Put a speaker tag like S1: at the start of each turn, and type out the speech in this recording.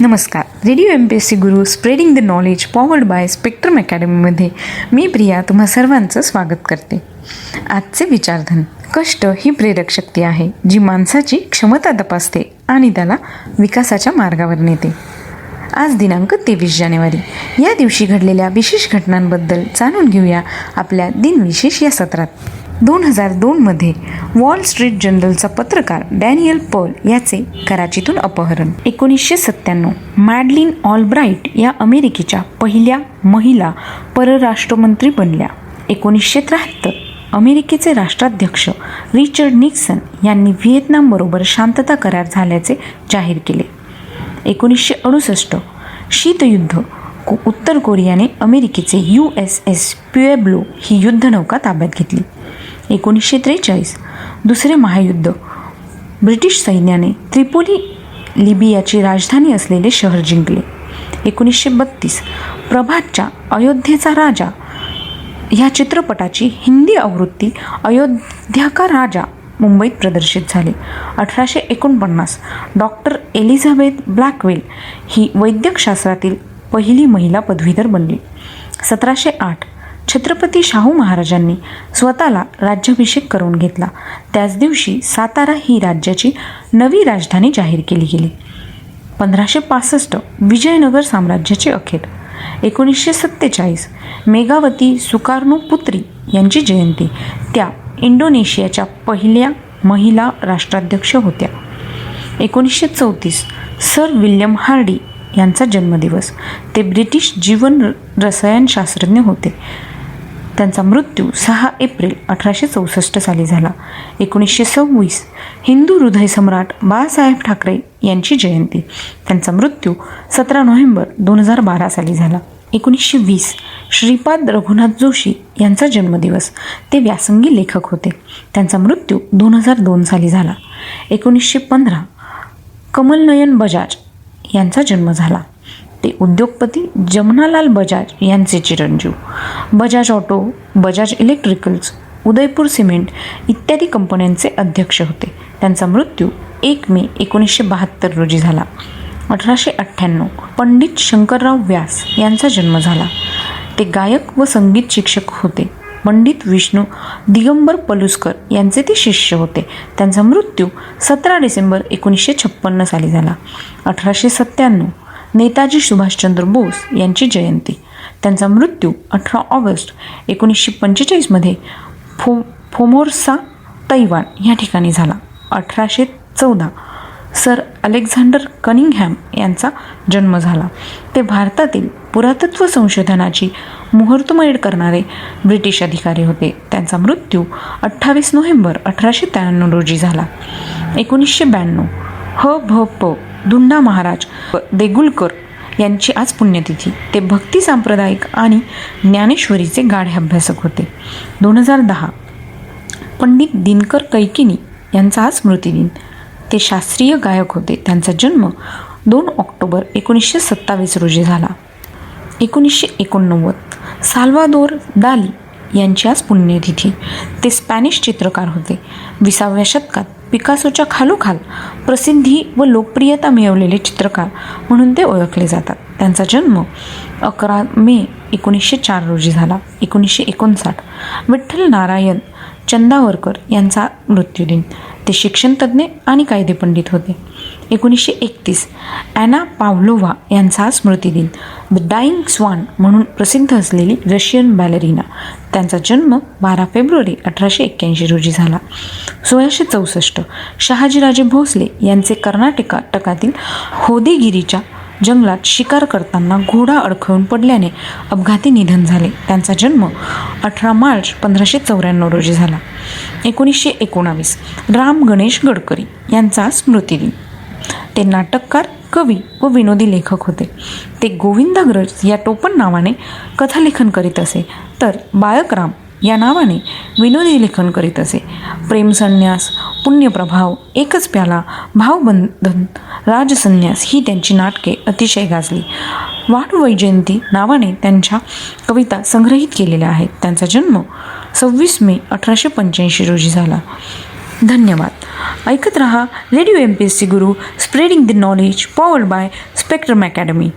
S1: नमस्कार. Radio M P S C Guru spreading the knowledge powered by Spectrum अकॅडमीमध्ये मी प्रिया तुम्हा सर्वांचं स्वागत करते. आजचे विचारधन कष्ट ही प्रेरक शक्ती आहे जी माणसाची क्षमता तपासते आणि त्याला विकासाच्या मार्गावर नेते. आज दिनांक तेवीस जानेवारी. या दिवशी घडलेल्या विशेष घटनांबद्दल जाणून घेऊया आपल्या दिनविशेष या सत्रात. दोन हजार दोनमध्ये वॉल स्ट्रीट जर्नलचा पत्रकार डॅनियल पॉल याचे कराचीतून अपहरण. एकोणीसशे सत्त्याण्णव मॅडलिन ऑलब्राईट या अमेरिकेच्या पहिल्या महिला परराष्ट्रमंत्री बनल्या. एकोणीसशे त्र्याहत्तर अमेरिकेचे राष्ट्राध्यक्ष रिचर्ड निक्सन यांनी व्हिएतनामबरोबर शांतता करार झाल्याचे जाहीर केले. एकोणीसशे अडुसष्ट शीतयुद्ध को उत्तर कोरियाने अमेरिकेचे यू एस एस प्युएब्लो ही युद्धनौका ताब्यात घेतली. एकोणीसशे त्रेचाळीस. दुसरे महायुद्ध. ब्रिटिश सैन्याने त्रिपोली लिबियाची राजधानी असलेले शहर जिंकले. एकोणीसशे बत्तीस. प्रभातच्या अयोध्येचा राजा. ह्या चित्रपटाची हिंदी आवृत्ती अयोध्या का राजा मुंबईत प्रदर्शित झाले. अठराशे एकोणपन्नास. डॉक्टर एलिझाबेथ ब्लॅकवेल ही वैद्यकशास्त्रातील पहिली महिला पदवीधर बनली. सतराशे आठ. छत्रपती शाहू महाराजांनी स्वतःला राज्याभिषेक करून घेतला. त्याच दिवशी सातारा ही राज्याची नवी राजधानी जाहीर केली गेली. पंधराशे पासष्ट विजयनगर साम्राज्याचे अखेर. एकोणीसशे सत्तेचाळीस मेघावती सुकार्णो पुत्री यांची जयंती. त्या इंडोनेशियाच्या पहिल्या महिला राष्ट्राध्यक्ष होत्या. एकोणीसशे चौतीस सर विल्यम हार्डी यांचा जन्मदिवस. ते ब्रिटिश जीवन रसायनशास्त्रज्ञ होते. त्यांचा मृत्यू सहा एप्रिल अठराशे चौसष्ट साली झाला. एकोणीसशे सव्वीस हिंदू हृदय सम्राट बाळासाहेब ठाकरे यांची जयंती. त्यांचा मृत्यू सतरा नोव्हेंबर दोन हजार बारा साली झाला. एकोणीसशे वीस श्रीपाद रघुनाथ जोशी यांचा जन्मदिवस. ते व्यासंगी लेखक होते. त्यांचा मृत्यू दोन हजार दोन साली झाला. एकोणीसशे पंधरा कमलनयन बजाज यांचा जन्म झाला. ते उद्योगपती जमनालाल बजाज यांचे चिरंजीव. Bajaj auto Bajaj electricals Udaipur cement इत्यादी कंपन्यांचे अध्यक्ष होते. त्यांचा मृत्यू एक मे एकोणीसशे बहात्तर रोजी झाला. अठराशे अठ्ठ्याण्णव पंडित शंकरराव व्यास यांचा जन्म झाला. ते गायक व संगीत शिक्षक होते. पंडित विष्णू दिगंबर पलुस्कर यांचे ते शिष्य होते. त्यांचा मृत्यू सतरा डिसेंबर एकोणीसशे छप्पन्न साली झाला. अठराशे सत्त्याण्णव नेताजी सुभाषचंद्र बोस यांची जयंती. त्यांचा मृत्यू अठरा ऑगस्ट एकोणीसशे पंचेचाळीसमध्ये फो फोमोर्सा तैवान या ठिकाणी झाला. अठराशे चौदा सर अलेक्झांडर कनिंगहॅम यांचा जन्म झाला. ते भारतातील पुरातत्व संशोधनाची मुहूर्तमेढ करणारे ब्रिटिश अधिकारी होते. त्यांचा मृत्यू अठ्ठावीस नोव्हेंबर अठराशे त्र्याण्णव रोजी झाला. एकोणीसशे ब्याण्णव ह भ प धुंडा महाराज देगुलकर यांची आज पुण्यतिथी. ते भक्ती सांप्रदायिक आणि ज्ञानेश्वरीचे गाढे अभ्यासक होते. दोन हजार दहा. पंडित दिनकर कैकिनी यांचा आज स्मृतिदिन. ते शास्त्रीय गायक होते. त्यांचा जन्म दोन ऑक्टोबर एकोणीसशे सत्तावीस रोजी झाला. एकोणीसशे एकोणनव्वद. साल्वादोर दाली यांची आज पुण्यतिथी. ते स्पॅनिश चित्रकार होते. विसाव्या शतकात पिकासोच्या खालोखाल प्रसिद्धी व लोकप्रियता मिळवलेले चित्रकार म्हणून ते ओळखले जातात. त्यांचा जन्म अकरा मे एकोणीसशे चार रोजी झाला. एकोणीसशे एकोणसाठ विठ्ठल नारायण चंदावरकर यांचा मृत्यूदिन. ते शिक्षणतज्ज्ञ आणि कायदेपंडित होते. एकोणीसशे एकतीस. ॲना पावलोवा यांचा स्मृतिदिन द डाईंग स्वान म्हणून प्रसिद्ध असलेली रशियन बॅलेरिना त्यांचा जन्म बारा फेब्रुवारी अठराशे एक्क्याऐंशी रोजी झाला. सोळाशे चौसष्ट. शहाजीराजे भोसले यांचे कर्नाटका टकातील होदेगिरीच्या जंगलात शिकार करताना घोडा अडखळून पडल्याने अपघाती निधन झाले. त्यांचा जन्म अठरा मार्च पंधराशे चौऱ्याण्णव रोजी झाला. एकोणीसशे एकोणावीस राम गणेश गडकरी यांचा स्मृतिदिन ते नाटककार कवी व विनोदी लेखक होते. ते गोविंदाग्रज या टोपण नावाने कथालेखन करीत असे. तर बाळकराम या नावाने विनोदी लेखन करीत असे. प्रेमसन्यास पुण्यप्रभाव एकच प्याला भावबंधन राजसन्यास ही त्यांची नाटके अतिशय गाजली. वाढवैजयंती नावाने त्यांच्या कविता संग्रहित केलेल्या आहेत. त्यांचा जन्म सव्वीस मे अठराशे पंच्याऐंशी रोजी झाला. धन्यवाद. ऐकत रहा radio M P S C Guru spreading the knowledge power by Spectrum academy